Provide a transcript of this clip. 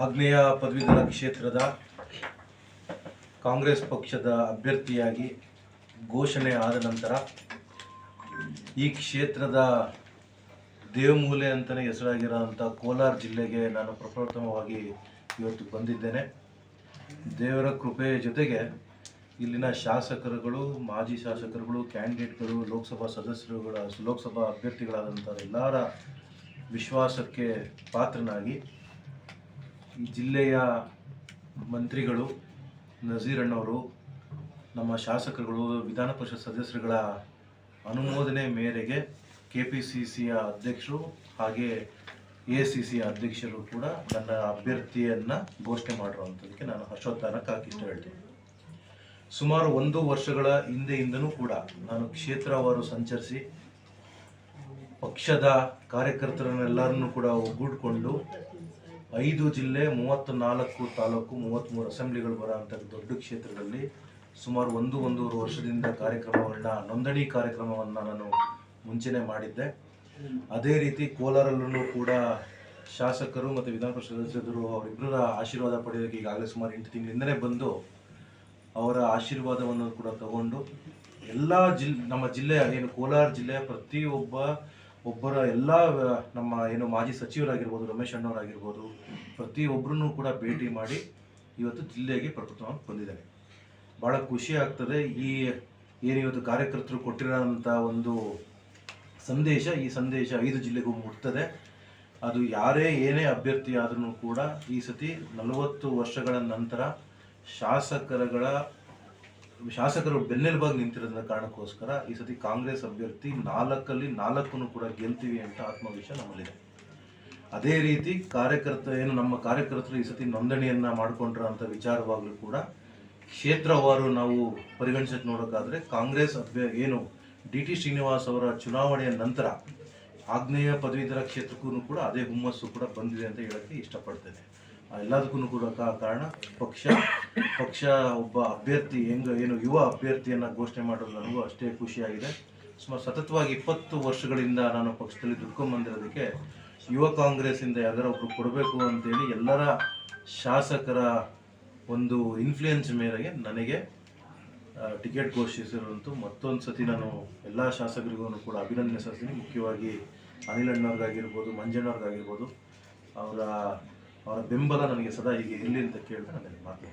ಆಗ್ನೇಯ ಪದವೀಧರ ಕ್ಷೇತ್ರದ ಕಾಂಗ್ರೆಸ್ ಪಕ್ಷದ ಅಭ್ಯರ್ಥಿಯಾಗಿ ಘೋಷಣೆ ಆದ ನಂತರ ಈ ಕ್ಷೇತ್ರದ ದೇವಮೂಲೆ ಅಂತಲೇ ಹೆಸರಾಗಿರೋಂಥ ಕೋಲಾರ ಜಿಲ್ಲೆಗೆ ನಾನು ಪ್ರಪ್ರಥಮವಾಗಿ ಇವತ್ತು ಬಂದಿದ್ದೇನೆ. ದೇವರ ಕೃಪೆಯ ಜೊತೆಗೆ ಇಲ್ಲಿನ ಶಾಸಕರುಗಳು, ಮಾಜಿ ಶಾಸಕರುಗಳು, ಕ್ಯಾಂಡಿಡೇಟ್ಗಳು, ಲೋಕಸಭಾ ಸದಸ್ಯರುಗಳ, ಲೋಕಸಭಾ ಅಭ್ಯರ್ಥಿಗಳಾದಂಥ ಎಲ್ಲರ ವಿಶ್ವಾಸಕ್ಕೆ ಪಾತ್ರನಾಗಿ ಈ ಜಿಲ್ಲೆಯ ಮಂತ್ರಿಗಳು ನಜೀರಣ್ಣವರು ನಮ್ಮ ಶಾಸಕರುಗಳು, ವಿಧಾನ ಪರಿಷತ್ ಸದಸ್ಯರುಗಳ ಅನುಮೋದನೆ ಮೇರೆಗೆ ಕೆ ಪಿ ಸಿ ಸಿಯ ಅಧ್ಯಕ್ಷರು ಹಾಗೆ ಎ ಸಿ ಸಿಯ ಅಧ್ಯಕ್ಷರು ಕೂಡ ನನ್ನ ಅಭ್ಯರ್ಥಿಯನ್ನು ಘೋಷಣೆ ಮಾಡಿರುವಂಥದ್ದಕ್ಕೆ ನಾನು ಹರ್ಷೋದ್ಧಾರಕ್ಕಾಗಿ ಇಷ್ಟ ಹೇಳ್ತೀನಿ. ಸುಮಾರು ಒಂದು ವರ್ಷಗಳ ಹಿಂದೆಯಿಂದನೂ ಕೂಡ ನಾನು ಕ್ಷೇತ್ರವಾರು ಸಂಚರಿಸಿ ಪಕ್ಷದ ಕಾರ್ಯಕರ್ತರನ್ನೆಲ್ಲರನ್ನೂ ಕೂಡ ಒಗ್ಗೂಡಿಕೊಂಡು ಐದು ಜಿಲ್ಲೆ ಮೂವತ್ತು ನಾಲ್ಕು ತಾಲೂಕು, ಮೂವತ್ತ್ಮೂರು ಅಸೆಂಬ್ಲಿಗಳು ಬರೋಂಥ ದೊಡ್ಡ ಕ್ಷೇತ್ರದಲ್ಲಿ ಸುಮಾರು ಒಂದು, ಒಂದೂವರೆ ವರ್ಷದಿಂದ ಕಾರ್ಯಕ್ರಮಗಳನ್ನ ನೋಂದಣಿ ಕಾರ್ಯಕ್ರಮವನ್ನು ನಾನು ಮುಂಚೆನೆ ಮಾಡಿದ್ದೆ. ಅದೇ ರೀತಿ ಕೋಲಾರಲ್ಲೂ ಕೂಡ ಶಾಸಕರು ಮತ್ತು ವಿಧಾನ ಪರಿಷತ್ ಸದಸ್ಯರು ಅವರಿಬ್ಬರ ಆಶೀರ್ವಾದ ಪಡೆಯೋದಕ್ಕೆ ಈಗಾಗಲೇ ಸುಮಾರು ಎಂಟು ತಿಂಗಳಿಂದಲೇ ಬಂದು ಅವರ ಆಶೀರ್ವಾದವನ್ನು ಕೂಡ ತಗೊಂಡು ಎಲ್ಲ ಜಿಲ್, ನಮ್ಮ ಜಿಲ್ಲೆಯ ಏನು ಕೋಲಾರ ಜಿಲ್ಲೆಯ ಪ್ರತಿಯೊಬ್ಬ ಒಬ್ಬರ ಎಲ್ಲ ನಮ್ಮ ಏನು ಮಾಜಿ ಸಚಿವರಾಗಿರ್ಬೋದು, ರಮೇಶ್ ಅಣ್ಣವರಾಗಿರ್ಬೋದು ಪ್ರತಿಯೊಬ್ಬರನ್ನು ಕೂಡ ಭೇಟಿ ಮಾಡಿ ಇವತ್ತು ಜಿಲ್ಲೆಗೆ ಪ್ರಕೃತವಾಗಿ ಬಂದಿದ್ದಾರೆ ಭಾಳ ಖುಷಿ ಆಗ್ತದೆ ಈ, ಏನು ಇವತ್ತು ಕಾರ್ಯಕರ್ತರು ಕೊಟ್ಟಿರೋಂಥ ಒಂದು ಸಂದೇಶ, ಈ ಸಂದೇಶ ಐದು ಜಿಲ್ಲೆಗೂ ಮುಟ್ತದೆ. ಅದು ಯಾರೇ ಏನೇ ಅಭ್ಯರ್ಥಿ ಆದ್ರೂ ಕೂಡ ಈ ಸತಿ ನಲವತ್ತು ವರ್ಷಗಳ ನಂತರ ಶಾಸಕರುಗಳ ಶಾಸಕರು ಬೆನ್ನೆಲುಬಾಗಿ ನಿಂತಿರೋದನ್ನ ಕಾರಣಕ್ಕೋಸ್ಕರ ಈ ಸತಿ ಕಾಂಗ್ರೆಸ್ ಅಭ್ಯರ್ಥಿ ನಾಲ್ಕಲ್ಲಿ ನಾಲ್ಕನ್ನು ಕೂಡ ಗೆಲ್ತೀವಿ ಅಂತ ಆತ್ಮವಿಶ್ವಾಸ ನಮ್ಮಲ್ಲಿದೆ. ಅದೇ ರೀತಿ ಕಾರ್ಯಕರ್ತ ಏನು ನಮ್ಮ ಕಾರ್ಯಕರ್ತರು ಈ ಸತಿ ನೋಂದಣಿಯನ್ನ ಮಾಡಿಕೊಂಡ್ರ ಅಂತ ವಿಚಾರವಾಗಲೂ ಕೂಡ ಕ್ಷೇತ್ರವಾರು ನಾವು ಪರಿಗಣಿಸಕ್ಕೆ ನೋಡೋಕ್ಕಾದ್ರೆ ಕಾಂಗ್ರೆಸ್ ಅಭ್ಯ, ಏನು ಡಿ ಟಿ ಶ್ರೀನಿವಾಸ್ ಅವರ ಚುನಾವಣೆಯ ನಂತರ ಆಗ್ನೇಯ ಪದವೀಧರ ಕ್ಷೇತ್ರಕ್ಕೂ ಕೂಡ ಅದೇ ಹುಮ್ಮಸ್ಸು ಕೂಡ ಬಂದಿದೆ ಅಂತ ಹೇಳಕ್ಕೆ ಇಷ್ಟಪಡ್ತೇನೆ. ಎಲ್ಲದಕ್ಕೂ ಕೂಡ ಕಾರಣ ಪಕ್ಷ. ಪಕ್ಷ ಒಬ್ಬ ಅಭ್ಯರ್ಥಿ, ಹೆಂಗ, ಏನು ಯುವ ಅಭ್ಯರ್ಥಿಯನ್ನ ಘೋಷಣೆ ಮಾಡೋದು ನನಗೂ ಅಷ್ಟೇ ಖುಷಿಯಾಗಿದೆ. ಸುಮಾರು ಸತತವಾಗಿ ಇಪ್ಪತ್ತು ವರ್ಷಗಳಿಂದ ನಾನು ಪಕ್ಷದಲ್ಲಿ ದುಡ್ಕೊಂಡ್ ಬಂದಿರೋದಕ್ಕೆ ಯುವ ಕಾಂಗ್ರೆಸ್ಸಿಂದ ಯಾವ್ದಾರ ಒಬ್ರು ಕೊಡಬೇಕು ಅಂತೇಳಿ ಎಲ್ಲರ ಶಾಸಕರ ಒಂದು ಇನ್ಫ್ಲೂಯೆನ್ಸ್ ಮೇರೆಗೆ ನನಗೆ ಟಿಕೆಟ್ ಘೋಷಿಸಿರುವಂತೂ ಮತ್ತೊಂದು ಸತಿ ನಾನು ಎಲ್ಲ ಶಾಸಕರಿಗೂ ಕೂಡ ಅಭಿನಂದನೆ ಸಲ್ಲಿಸ್ತೀನಿ. ಮುಖ್ಯವಾಗಿ ಅನಿಲ್ ಅಣ್ಣವ್ರಿಗಾಗಿರ್ಬೋದು, ಮಂಜಣ್ಣವ್ರಿಗಾಗಿರ್ಬೋದು. ಅವರ ಅವರ ಬೆಂಬಲ ನನಗೆ ಸದಾ ಹೀಗೆ ಇರಲಿ ಅಂತ ಕೇಳಿದ್ರೆ ನನಗೆ ಮಾತು.